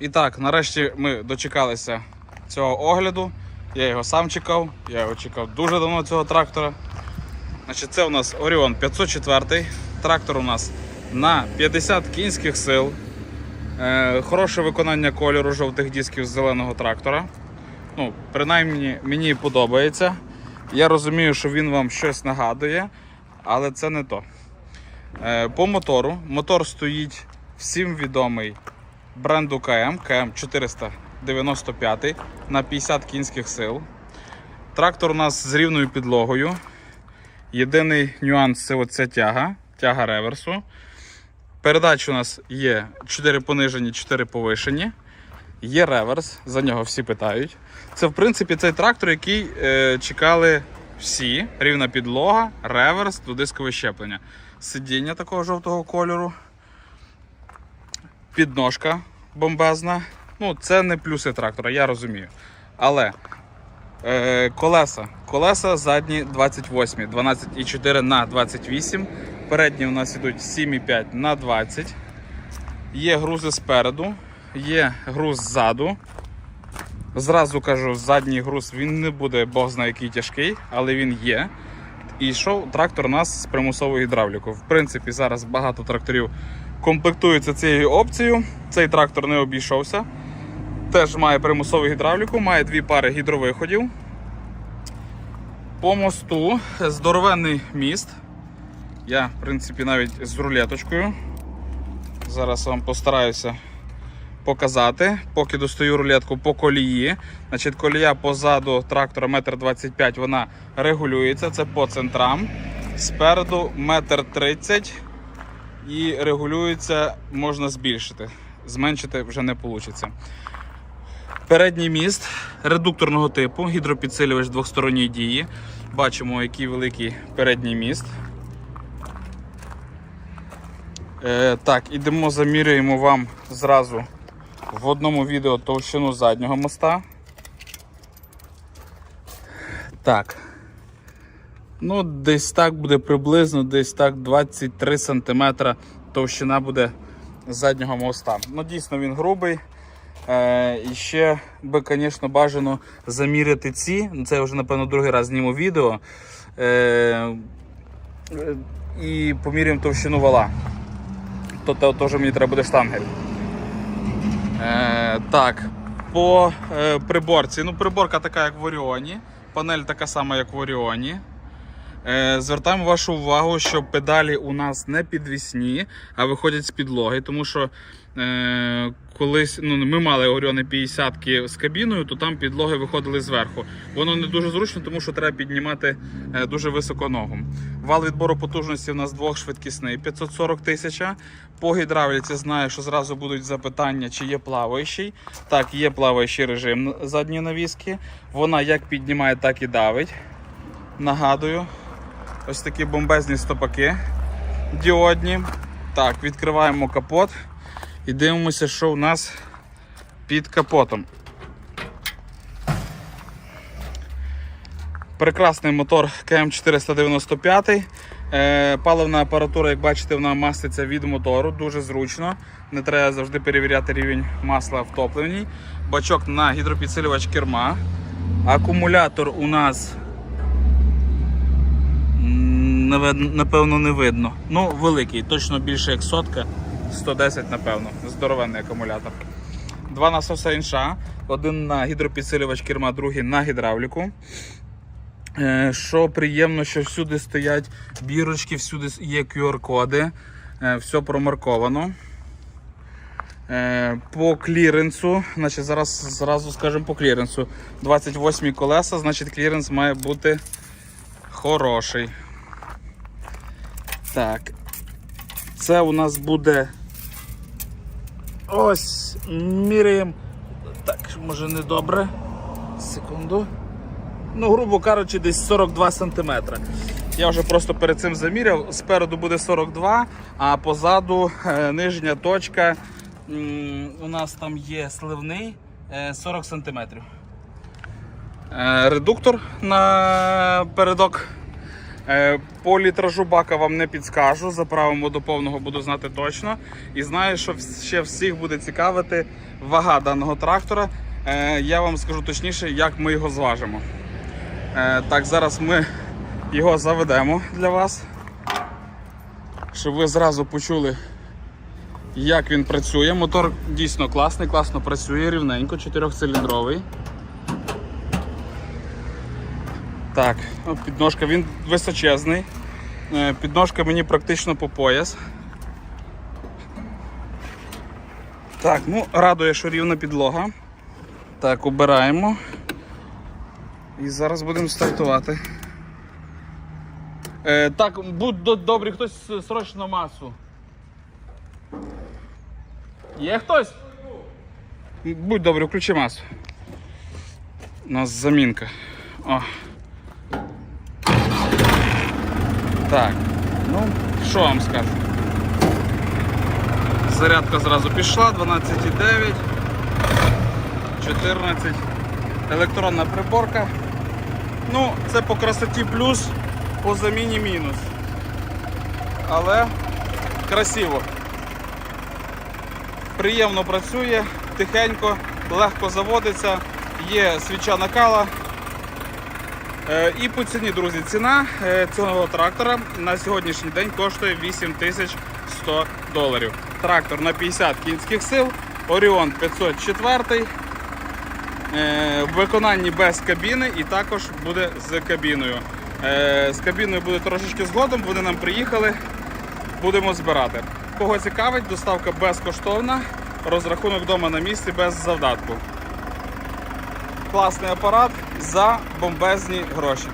І так, нарешті ми дочекалися цього огляду. Я його сам чекав, я його чекав дуже давно цього трактора. Значить, це у нас Orion 504. Трактор у нас на 50 кінських сил. Е, хороше виконання кольору жовтих дисків з зеленого трактора. Ну, принаймні мені подобається. Я розумію, що він вам щось нагадує, але це не то. Е, по мотору. Мотор стоїть всім відомий бренду КМ, КМ 495 на 50 кінських сил. Трактор у нас з рівною підлогою. Єдиний нюанс це оця тяга, тяга реверсу. Передач у нас є 4 понижені, 4 повишені. Є реверс, за нього всі питають. Це, в принципі, цей трактор, який е, чекали всі. Рівна підлога, реверс, додискове щеплення. Сидіння такого жовтого кольору. Підножка бомбезна. Ну, це не плюси трактора, я розумію. Але е, колеса. Колеса задні 28, 12,4 на 28. Передні у нас ідуть 7,5 на 20. Є грузи спереду, є груз ззаду. Зразу кажу, задній груз він не буде бог знає який тяжкий, але він є. І йшов трактор у нас з примусовою гідравлікою. В принципі, зараз багато тракторів комплектуються цією опцією. Цей трактор не обійшовся. Теж має примусову гідравліку, має дві пари гідровиходів. По мосту здоровенний міст. Я, в принципі, навіть з рулеточкою. Зараз вам постараюся показати. Поки достаю рулетку по колії. Значить, колія позаду трактора 1,25 м вона регулюється. Це по центрам. Спереду 1,30 м і регулюється, можна збільшити. Зменшити вже не вийде. Передній міст редукторного типу, гідропідсилювач двосторонньої дії. Бачимо, який великий передній міст. Е, так, ідемо, заміряємо вам зразу в одному відео товщину заднього моста. Так. Ну, десь так буде приблизно, десь так 23 см товщина буде заднього моста. Ну, дійсно він грубий. Е, і ще би, звісно, бажано заміряти ці. Це вже, напевно, другий раз зніму відео. Е, е, і поміряємо товщину вала. То, то теж мені треба буде штангель. Е, так, по е, приборці. Ну, приборка така, як в Оріоні. Панель така сама, як в Оріоні. Е, звертаємо вашу увагу, що педалі у нас не підвісні, а виходять з підлоги, тому що е, колись ну, ми мали Оріони 50 з кабіною, то там підлоги виходили зверху. Воно не дуже зручно, тому що треба піднімати е, дуже високо ногу. Вал відбору потужності у нас двохшвидкісний 540 тисяч. По гідравліці знаю, що зразу будуть запитання, чи є плаваючий. Так, є плаваючий режим задньої навіски. Вона як піднімає, так і давить. Нагадую, ось такі бомбезні стопаки діодні. Так, відкриваємо капот і дивимося, що у нас під капотом. Прекрасний мотор КМ495. Е, Паливна апаратура, як бачите, вона маститься від мотору, дуже зручно. Не треба завжди перевіряти рівень масла в топливній. Бачок на гідропідсилювач керма. Акумулятор у нас напевно не видно. Ну, великий, точно більше як сотка. 110, напевно. Здоровенний акумулятор. Два насоси інша. Один на гідропідсилювач керма, другий на гідравліку. Е, Що приємно, що всюди стоять бірочки, всюди є QR-коди, е, все промарковано. Е, По кліренсу, значить зараз зразу скажемо по кліренсу. 28 колеса, значить кліренс має бути хороший. Так. Це у нас буде. Ось міряємо. Так, може не добре. Секунду. Ну, грубо кажучи, десь 42 см. Я вже просто перед цим заміряв. Спереду буде 42, а позаду е, нижня точка. У нас там є сливний е, 40 см. Е, Редуктор на передок Е, По літражу бака вам не підскажу. Заправимо до повного буду знати точно. І знаю, що ще всіх буде цікавити вага даного трактора. Е, Я вам скажу точніше, як ми його зважимо. Так, зараз ми його заведемо для вас, щоб ви зразу почули, як він працює. Мотор дійсно класний, класно працює, рівненько, 4-циліндровий. Так, ну, підножка, він височезний. Е, Підножка мені практично по пояс. Так, ну радує, що рівна підлога. Так, убираємо. І зараз будемо стартувати. Е, так, будь до- добрий, хтось срочно масу. Є хтось? Будь добрий, включи масу. У нас замінка. О. Так, ну, що вам скажу? Зарядка зразу пішла, 12,9, 14. Електронна приборка. Ну, це по красоті плюс, по заміні мінус. Але красиво. Приємно працює, тихенько, легко заводиться, є свіча накала. Е, І по ціні, друзі, ціна е, цього трактора на сьогоднішній день коштує 8100 доларів. Трактор на 50 кінських сил, Оріон 504. Е, В виконанні без кабіни і також буде з кабіною. З кабіною буде трошечки згодом, вони нам приїхали, будемо збирати. Кого цікавить, доставка безкоштовна, розрахунок вдома на місці без завдатку. Класний апарат за бомбезні гроші.